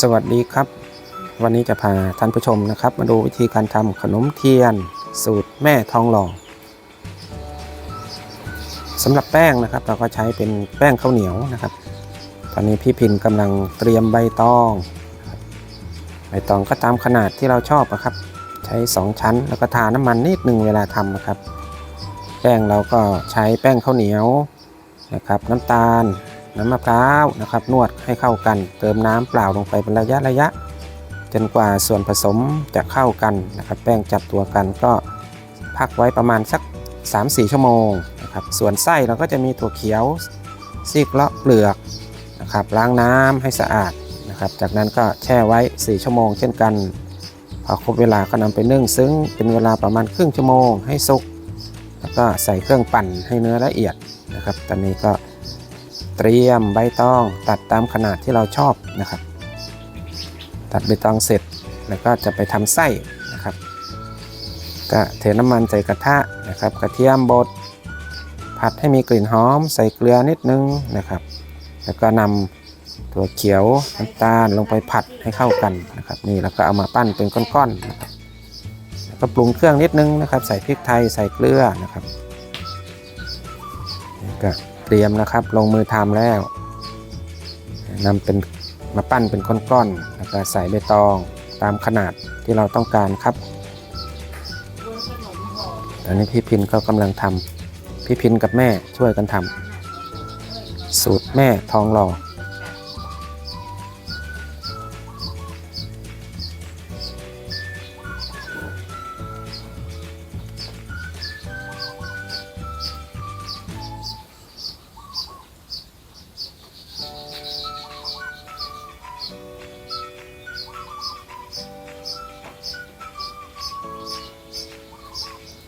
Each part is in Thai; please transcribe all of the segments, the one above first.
สวัสดีครับ วันนี้จะพาท่านผู้ชมนะครับ มาดูวิธีการทำขนมเทียน สูตรแม่ทองหล่อสำหรับแป้งนะครับ เราก็ใช้เป็นแป้งข้าวเหนียวนะครับ ตอนนี้พี่พินกำลังเตรียมใบตองใบตองก็ตามขนาดที่เราชอบนะครับ ใช้ 2 ชั้นแล้วก็ทาน้ำมันนิดหนึ่งเวลาทำนะครับ แป้งเราก็ใช้แป้งข้าวเหนียวนะครับ น้ำตาล น้ำมะพร้าวนะครับ นวดให้เข้ากัน เติมน้ำเปล่าลงไปเป็นระยะระยะ จนกว่าส่วนผสมจะเข้ากันนะครับ แป้งจับตัวกันก็พักไว้ประมาณสัก 3-4 ชั่วโมงนะครับ ส่วนไส้เราก็จะมีถั่วเขียวซีกเลาะเปลือกนะครับ ล้างน้ำให้สะอาดนะครับ จากนั้นก็แช่ไว้ 4 ชั่วโมง เช่นกันพอครบเวลาก็นำไปนึ่งซึ้งเป็นเวลาประมาณครึ่งชั่วโมงให้สุก แล้วก็ใส่เครื่องปั่นให้เนื้อละเอียดนะครับ ตอนนี้ก็ เตรียมใบตองตัดตามขนาดที่เราชอบนะครับ ตัดใบตองเสร็จแล้วก็จะไปทำไส้นะครับ ก็เทน้ำมันใส่กระทะนะครับ กระเทียมบดผัดให้มีกลิ่นหอม ใส่เกลือนิดนึงนะครับ แล้วก็นำถั่วเขียวน้ำตาลลงไปผัดให้เข้ากันนะครับ นี่แล้วก็เอามาปั้นเป็นก้อนๆนะครับแล้วก็ปรุงเครื่องนิดนึงนะครับ ใส่พริกไทยใส่เกลือนะครับนี่ก็ เตรียมนะครับ ลงมือทำแล้วนำเป็นมาปั้นเป็นก้อนๆแล้วก็ใส่ใบตองตามขนาดที่เราต้องการครับตอนนี้พี่พินก็กำลังทำพี่พินกับแม่ช่วยกันทำสูตรแม่ทองหล่อ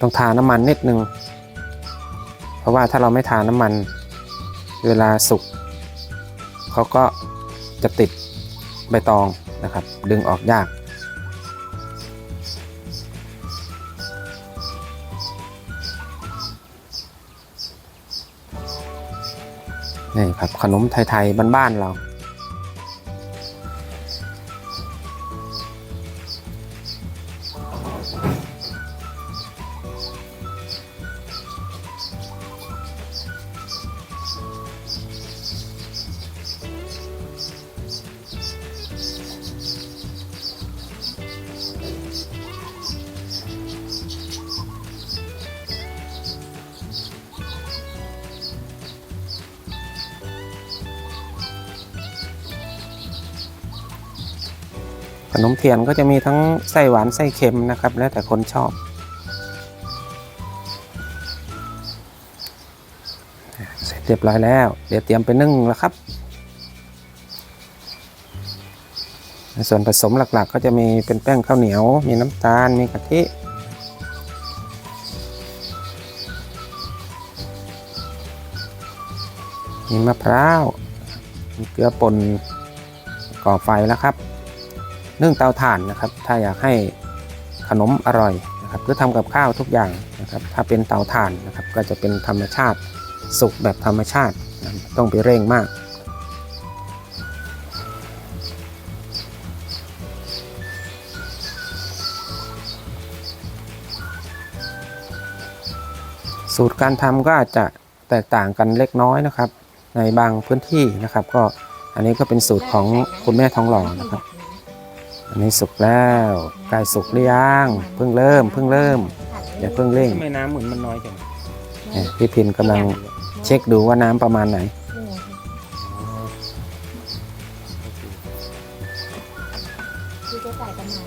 ต้องทาน้ำมันนิดนึง เพราะว่าถ้าเราไม่ทาน้ำมัน เวลาสุกเขาก็จะติดใบตองนะครับ ดึงออกยาก นี่ครับขนมไทยๆบ้านๆเรา ขนมเทียนก็จะมีทั้งไส้หวานไส้เค็มนะครับ แล้วแต่คนชอบ เสร็จเรียบร้อยแล้ว เดี๋ยวเตรียมไปนึ่งแล้วครับในส่วนผสมหลักๆ ก็จะมีเป็นแป้งข้าวเหนียว มีน้ำตาล มีกะทิมีมะพร้าว มีเกลือป่นก่อไฟแล้วครับ นึ่งเตาถ่านนะครับ ถ้าอยากให้ขนมอร่อยนะครับก็ทำกับข้าวทุกอย่างนะครับ ถ้าเป็นเตาถ่านนะครับ ก็จะเป็นธรรมชาติสุกแบบธรรมชาติต้องไปเร่งมาก สูตรการทำก็อาจจะแตกต่างกันเล็กน้อยนะครับ ในบางพื้นที่นะครับ ก็อันนี้ก็เป็นสูตรของคุณแม่ทองหล่อนะครับ อันนี้สุกแล้วใกล้สุกหรือยังเพิ่งเริ่มเพิ่งเริ่มอย่าเพิ่งเร่งทำไมน้ำเหมือนมันน้อยจังเนี่ยพี่พินกำลังเช็คดูว่าน้ำประมาณไหน คือจะใส่ประมาณ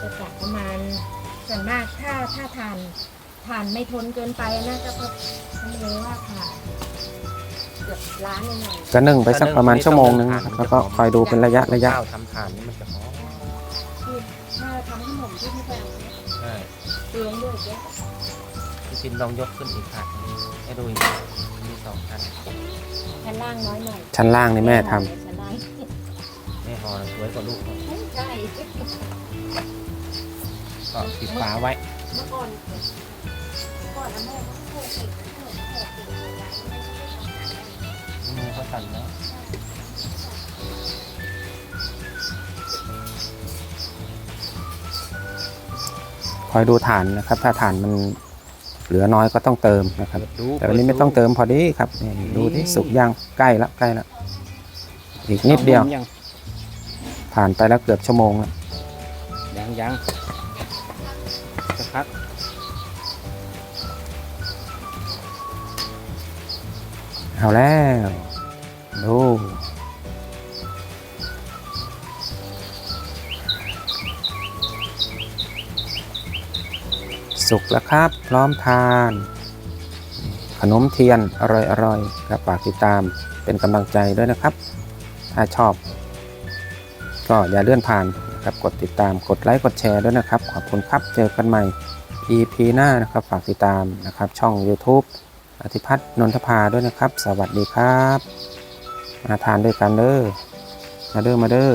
จะใส่ประมาณส่วนมากถ้าถ้าทานทานไม่ทนเกินไปนะก็ก็ต้องเลยว่าค่ะ เกือบล้านเลยหน่อยก็นึ่งไปสักประมาณชั่วโมงนึงนะครับแล้วก็คอยดูเป็นระยะระยะ ข้าวทำทานนี่มันจะหอมคือถ้าทำขนมที่ไม่แพงใช่เปลืองด้วยเจ๊พี่พินลองยกขึ้นอีกถาดหนึ่งให้ดูอีกมีสองชั้นชั้นล่างน้อยหน่อยชั้นล่างนี่แม่ทำชั้นล่างไม่พอนะสวยกว่าลูกเขาใช่ก็ปิดฝาไว้ เมื่อก่อนเมื่อก่อนนะแม่เขาโคกเก่ง สั่นแคอยดูฐานนะครับ ถ้าฐานมันเหลือน้อยก็ต้องเติมนะครับแต่วันนี้ไม่ต้องเติมพอดีครับดูที่สุกย่างใกล้ละใกล้ละอีกนิดเดียวผ่านไปแล้วเกือบชั่วโมงแล้วยังยังสักพักเอาแล้ว ดูสุกแล้วครับ พร้อมทาน ขนมเทียนอร่อยๆกับฝากติดตามเป็นกำลังใจด้วยนะครับ ถ้าชอบ ก็อย่าเลื่อนผ่านนะครับกดติดตามกดไลค์กดแชร์ด้วยนะครับ ขอบคุณครับเจอกันใหม่ EP หน้านะครับฝากติดตามนะครับ ช่อง YouTube อธิพัฒน์นนทภาด้วยนะครับ สวัสดีครับ มาทานด้วยกันเด้อมาเด้อมาเด้อ